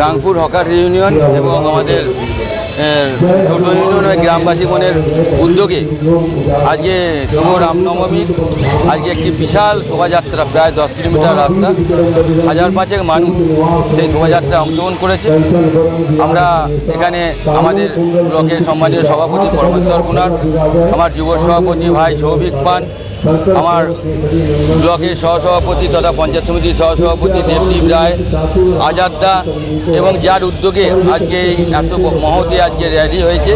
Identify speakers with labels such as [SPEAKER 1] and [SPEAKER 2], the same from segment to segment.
[SPEAKER 1] Gangpur hawker union এবং আমাদের টোটো ইউনিয়নের গ্রামবাসী মনের উদ্যোগে আজকে শুভ রামনবমীর আজকে একটি বিশাল শোভাযাত্রা, প্রায় দশ কিলোমিটার রাস্তা। হাজার পাঁচেক মানুষ সেই শোভাযাত্রায় অংশগ্রহণ করেছে। আমরা এখানে আমাদের ব্লকের সম্মানীয় সভাপতি পরমেশ্বর কুনার, আমার যুব সভাপতি ভাই সৌভিক পান আমার ব্লকের সহসভাপতি তথা পঞ্চায়েত সমিতির সহসভাপতি দেবদীপ রায় আজাদদা এবং যার উদ্যোগে আজকে এই এত মহতে আজকে র্যালি হয়েছে।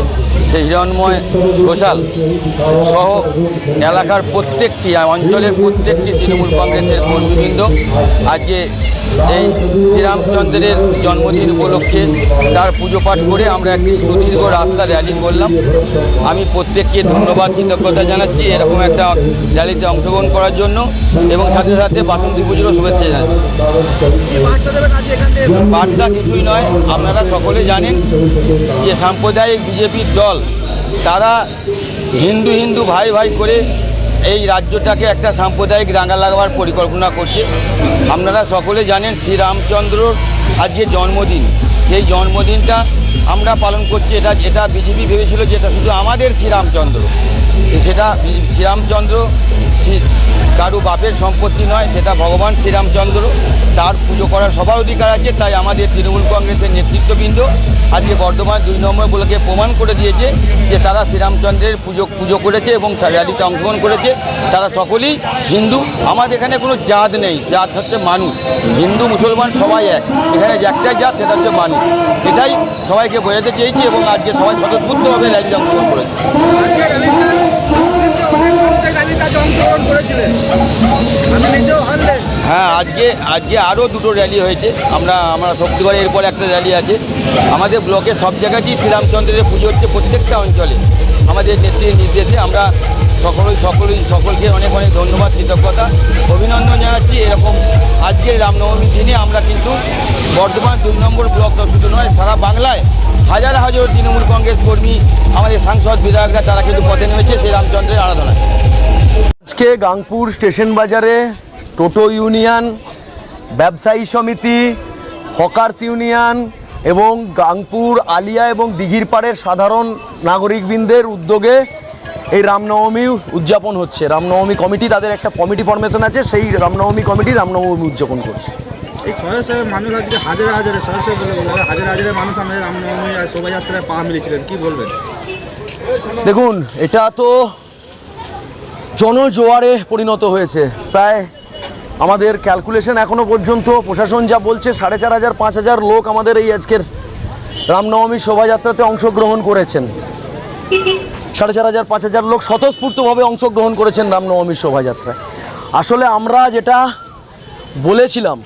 [SPEAKER 1] হিরণময় ঘোষাল সহ এলাকার প্রত্যেকটি, অঞ্চলের প্রত্যেকটি তৃণমূল কংগ্রেসের কর্মীবৃন্দ আজকে এই শ্রীরামচন্দ্রের জন্মদিন উপলক্ষে তার পুজো পাঠ করে আমরা একটি সুদীর্ঘ রাস্তা র্যালি করলাম। আমি প্রত্যেককে ধন্যবাদ, কৃতজ্ঞতা জানাচ্ছি এরকম একটা র্যালিতে অংশগ্রহণ করার জন্য এবং সাথে সাথে বাসন্তী পুজোরও শুভেচ্ছা জানাচ্ছি। বার্তা কিছুই নয়, আপনারা সকলে জানেন যে সাম্প্রদায়িক বিজেপির দল তারা হিন্দু হিন্দু ভাই ভাই করে এই রাজ্যটাকে একটা সাম্প্রদায়িক রাঙা লাগাবার পরিকল্পনা করছে। আপনারা সকলে জানেন শ্রীরামচন্দ্রর আজকে জন্মদিন। সেই জন্মদিনটা আমরা পালন করছি। এটা যেটা বিজেপি ভেবেছিল যে এটা শুধু আমাদের শ্রীরামচন্দ্র। সেটা শ্রীরামচন্দ্র, শ্রী- কারু বাপের সম্পত্তি নয়, সেটা ভগবান শ্রীরামচন্দ্র। তার পুজো করার সবার অধিকার আছে, তাই আমাদের তৃণমূল কংগ্রেসের নেতৃত্ববৃন্দ আজকে বর্ধমান দুই নম্বর ব্লকে প্রমাণ করে দিয়েছে যে তারা শ্রীরামচন্দ্রের পুজো পুজো করেছে এবং র্যালিতে অংশগ্রহণ করেছে। তারা সকলেই হিন্দু। আমাদের এখানে কোনো জাত নেই, জাত হচ্ছে মানুষ। হিন্দু, মুসলমান সবাই এক। এখানে একটাই জাত, সেটা হচ্ছে মানুষ। এটাই সবাইকে বোঝাতে চেয়েছি এবং আজকে সবাই স্বতঃস্ফূর্তভাবে র্যালিতে অংশগ্রহণ করেছে। হ্যাঁ আজকে আজকে আরও দুটো র্যালি হয়েছে। আমরা আমরা শক্তিগড়ে এরপর একটা র্যালি আছে। আমাদের ব্লকে সব জায়গাতেই শ্রীরামচন্দ্রের পুজো হচ্ছে প্রত্যেকটা অঞ্চলে। আমাদের নেত্রীর নির্দেশে আমরা সকলেই সকলেই, সকলকে অনেক অনেক ধন্যবাদ, কৃতজ্ঞতা, অভিনন্দন জানাচ্ছি এরকম আজকের রামনবমীর দিনে আমরা কিন্তু বর্ধমান দুই নম্বর ব্লক শুধু নয়, সারা বাংলায় হাজার হাজার তৃণমূল কংগ্রেস কর্মী, আমাদের সাংসদ বিধায়করা, তারা কিন্তু পথে নেমেছে শ্রীরামচন্দ্রের আরাধনায়।
[SPEAKER 2] আজকে গাংপুর স্টেশন বাজারে টোটো ইউনিয়ন ব্যবসায়ী সমিতি হকার্স ইউনিয়ন এবং গাংপুর আলিয়া এবং দিঘির পাড়ের সাধারণ নাগরিকবৃন্দের উদ্যোগে এই রামনবমী উদযাপন হচ্ছে। রামনবমী কমিটি তাদের একটা কমিটি ফরমেশন আছে সেই রামনবমী কমিটি রামনবমী উদযাপন করছে।
[SPEAKER 3] এই শয়ে শয়ে মানুষ আজকে হাজারে হাজারে শয়ে শয়ে বলে বলে হাজারে হাজারে মানুষ আমাদের রামনবমী শোভাযাত্রায় পা মিলেছিলেন কি বলবেন?
[SPEAKER 2] দেখুন এটা তো জনজোয়ারে পরিণত হয়েছে। প্রায় আমাদের ক্যালকুলেশন এখনও পর্যন্ত প্রশাসন যা বলছে, সাড়ে চার হাজার, পাঁচ হাজার লোক আমাদের এই আজকের রামনবমী শোভাযাত্রাতে অংশগ্রহণ করেছেন। সাড়ে চার হাজার, পাঁচ হাজার লোক স্বতঃস্ফূর্তভাবে অংশগ্রহণ করেছেন রামনবমীর শোভাযাত্রায়। আসলে আমরা যেটা বলেছিলাম,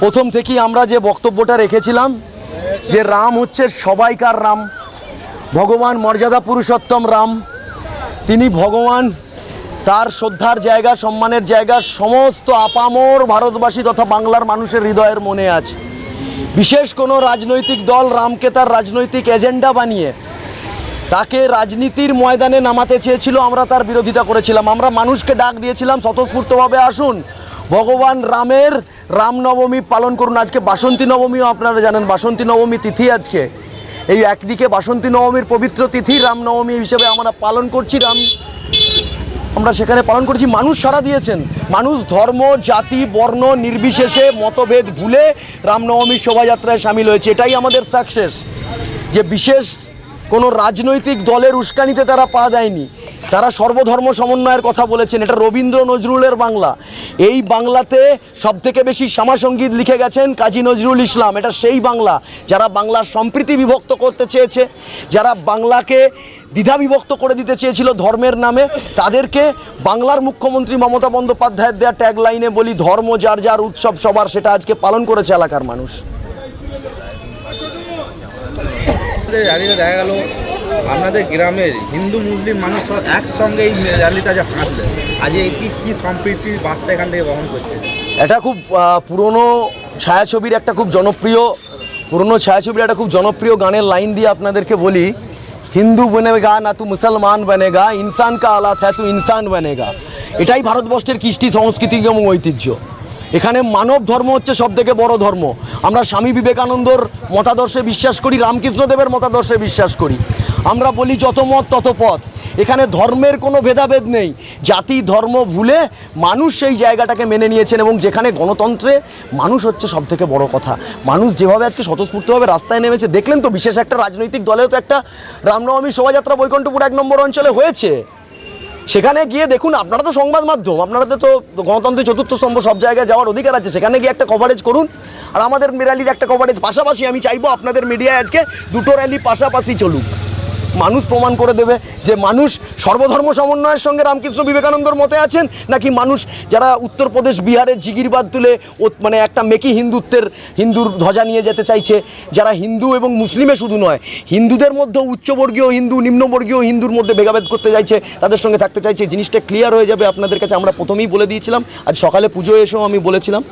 [SPEAKER 2] প্রথম থেকেই আমরা যে বক্তব্যটা রেখেছিলাম, যে রাম হচ্ছে সবাইকার রাম, ভগবান মর্যাদা পুরুষোত্তম রাম তিনি ভগবান, তার শ্রদ্ধার জায়গা, সম্মানের জায়গা, সমস্ত আপামর ভারতবাসী তথা বাংলার মানুষের হৃদয়ের মনে আছে। বিশেষ কোনো রাজনৈতিক দল রামকে তার রাজনৈতিক এজেন্ডা বানিয়ে তাকে রাজনীতির ময়দানে নামাতে চেয়েছিল, আমরা তার বিরোধিতা করেছিলাম। আমরা মানুষকে ডাক দিয়েছিলাম, স্বতঃস্ফূর্তভাবে আসুন। ভগবান রামের রামনবমী পালন করুন। আজকে বাসন্তী নবমীও আপনারা জানেন, বাসন্তী নবমী তিথি আজকে। এই একদিকে বাসন্তী নবমীর পবিত্র তিথি রামনবমী হিসেবে আমরা পালন করছি, রাম আমরা সেখানে পালন করছি। মানুষ সাড়া দিয়েছেন। মানুষ ধর্ম, জাতি, বর্ণ নির্বিশেষে মতভেদ ভুলে রামনবমীর শোভাযাত্রায় সামিল হয়েছে। এটাই আমাদের সাকসেস যে বিশেষ কোনো রাজনৈতিক দলের উস্কানিতে তারা পা দেয়নি। তারা সর্বধর্ম সমন্বয়ের কথা বলেছেন। এটা রবীন্দ্র নজরুলের বাংলা। এই বাংলাতে সবথেকে বেশি শ্যামাসঙ্গীত লিখে গেছেন কাজী নজরুল ইসলাম। এটা সেই বাংলা যারা বাংলার সম্প্রীতি বিভক্ত করতে চেয়েছে, যারা বাংলাকে দ্বিধা বিভক্ত করে দিতে চেয়েছিল ধর্মের নামে, তাদেরকে বাংলার মুখ্যমন্ত্রী মমতা বন্দ্যোপাধ্যায়ের দেওয়া ট্যাগ লাইনে বলি, ধর্ম যার যার উৎসব সবার, সেটা আজকে পালন করেছে এলাকার মানুষ।
[SPEAKER 3] দেখা গেল আপনাদের গ্রামের হিন্দু, মুসলিম মানুষ সব একসঙ্গে এই র্যালিটা যে হাঁটলেন আজ এই কি সম্প্রীতির বার্তা এখান থেকে বহন করছে?
[SPEAKER 2] এটা খুব পুরনো ছায়াছবির একটা খুব জনপ্রিয়, পুরনো ছায়াছবির একটা খুব জনপ্রিয় গানের লাইন দিয়ে আপনাদেরকে বলি, হিন্দু বনেগা না তু মুসলমান বনেগা, ইনসান কা আলাত হ্যাঁ তু ইনসান বনেগা। এটাই ভারতবর্ষের কৃষ্টি সংস্কৃতি এবং ঐতিহ্য। এখানে মানব ধর্ম হচ্ছে সব থেকে বড় ধর্ম। আমরা স্বামী বিবেকানন্দর মতাদর্শে বিশ্বাস করি, রামকৃষ্ণদেবের মতাদর্শে বিশ্বাস করি। আমরা বলি যত মত, তত পথ। এখানে ধর্মের কোনো ভেদাভেদ নেই। জাতি, ধর্ম ভুলে মানুষ সেই জায়গাটাকে মেনে নিয়েছেন এবং যেখানে গণতন্ত্রে মানুষ হচ্ছে সব থেকে বড় কথা। মানুষ যেভাবে আজকে স্বতঃস্ফূর্তভাবে রাস্তায় নেমেছে, দেখলেন তো বিশেষ একটা রাজনৈতিক দলেও তো একটা রামনবমী শোভাযাত্রা বৈকুণ্ঠপুর এক নম্বর অঞ্চলে হয়েছে। সেখানে গিয়ে দেখুন, আপনারা তো সংবাদ মাধ্যম, আপনারা তো গণতন্ত্রের চতুর্থ স্তম্ভ সব জায়গায় যাওয়ার অধিকার আছে। সেখানে গিয়ে একটা কভারেজ করুন। আর আমাদের র্যালির একটা কভারেজ পাশাপাশি আমি চাইব আপনাদের মিডিয়ায় আজকে দুটো র্যালি পাশাপাশি চলুক। মানুষ প্রমাণ করে দেবে যে মানুষ সর্বধর্ম সমন্বয়ের সঙ্গে রামকৃষ্ণ বিবেকানন্দর মতে আছেন, নাকি মানুষ যারা উত্তরপ্রদেশ বিহারের জিগিরবাদ তুলে মানে একটা মেকি হিন্দুত্বের হিন্দুর ধ্বজা নিয়ে যেতে চাইছে, যারা হিন্দু এবং মুসলিমে শুধু নয়, হিন্দুদের মধ্যে উচ্চবর্গীয় হিন্দু, নিম্নবর্গীয় হিন্দুর মধ্যে ভেদাভেদ করতে চাইছে, তাদের সঙ্গে থাকতে চাইছে, জিনিসটা ক্লিয়ার হয়ে যাবে আপনাদের কাছে, আমরা প্রথমেই বলে দিয়েছিলাম, আজ সকালে পুজো এসেও আমি বলেছিলাম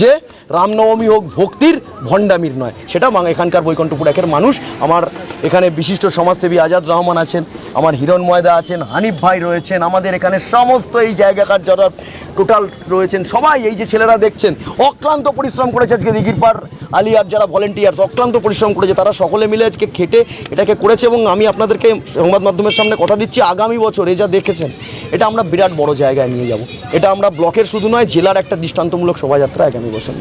[SPEAKER 2] যে রামনবমী হোক ভক্তির ভণ্ডামির নয়, সেটা এখানকার বৈকণ্ঠপুর একের মানুষ, আমার এখানে বিশিষ্ট সমাজসেবী আজাদ রহমান আছেন, আমার হিরণ ময়দা আছেন, হানিফ ভাই রয়েছেন, আমাদের এখানে সমস্ত এই জায়গাকার যারা টোটাল রয়েছেন সবাই এই যে ছেলেরা দেখছেন, অক্লান্ত পরিশ্রম করেছে আজকে দিঘিরপার আলিয়ার যারা ভলেন্টিয়ার্স অক্লান্ত পরিশ্রম করেছে, তারা সকলে মিলে আজকে খেটে এটাকে করেছে এবং আমি আপনাদেরকে সংবাদ মাধ্যমের সামনে কথা দিচ্ছি, আগামী বছর এ যা দেখেছেন, এটা আমরা বিরাট বড় জায়গায় নিয়ে যাব এটা আমরা ব্লকের শুধু নয়, জেলার একটা দৃষ্টান্তমূলক শোভাযাত্রা আগামী বছর।